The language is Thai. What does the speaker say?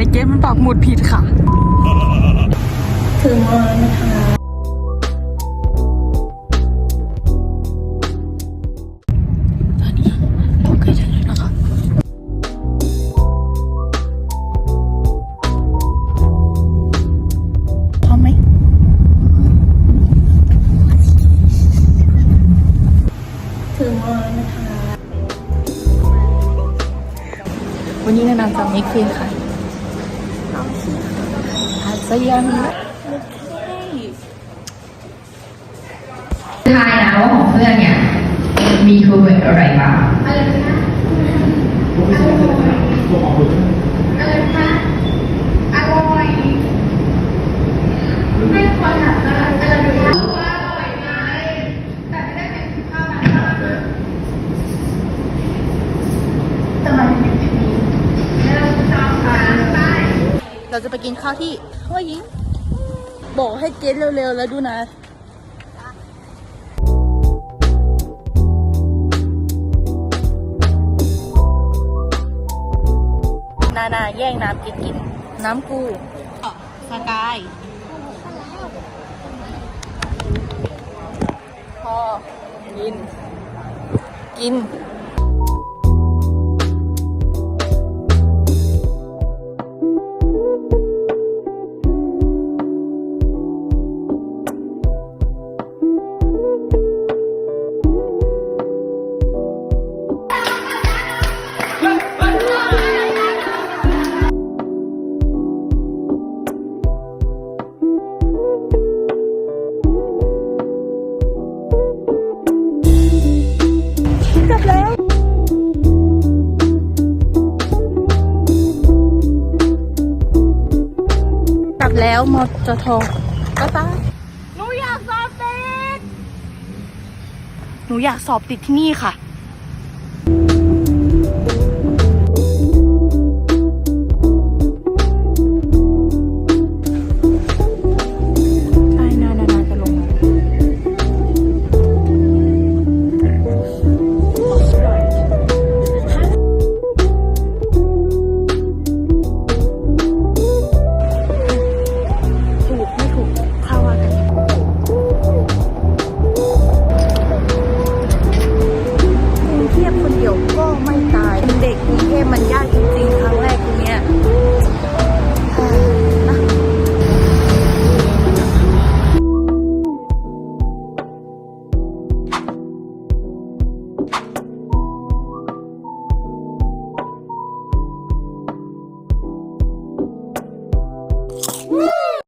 ในเกมมันปักหมุดผิดค่ะ ถึงแล้วนะคะ ตอนนี้เราใกล้ถึงแล้วนะคะ พร้อมไหม ถึงแล้วนะคะ วันนี้นานๆจะไม่คื นค่ะอาจจะยังไม่ทายนะว่าของเพื่อนเนี่ย มีคูเวตอะไรบ้างอะไรนะ เราจะไปกินข้าวที่ห้วยิง บอกให้เกตเร็วๆแล้วดูนะนานาแย่งน้ำกินกิน น้ำกูสกายพอกิน กิน กลับแล้วกลับแล้วมอจทก็ตาหนูอยากสอบติด หนูอยากสอบติดที่นี่ค่ะ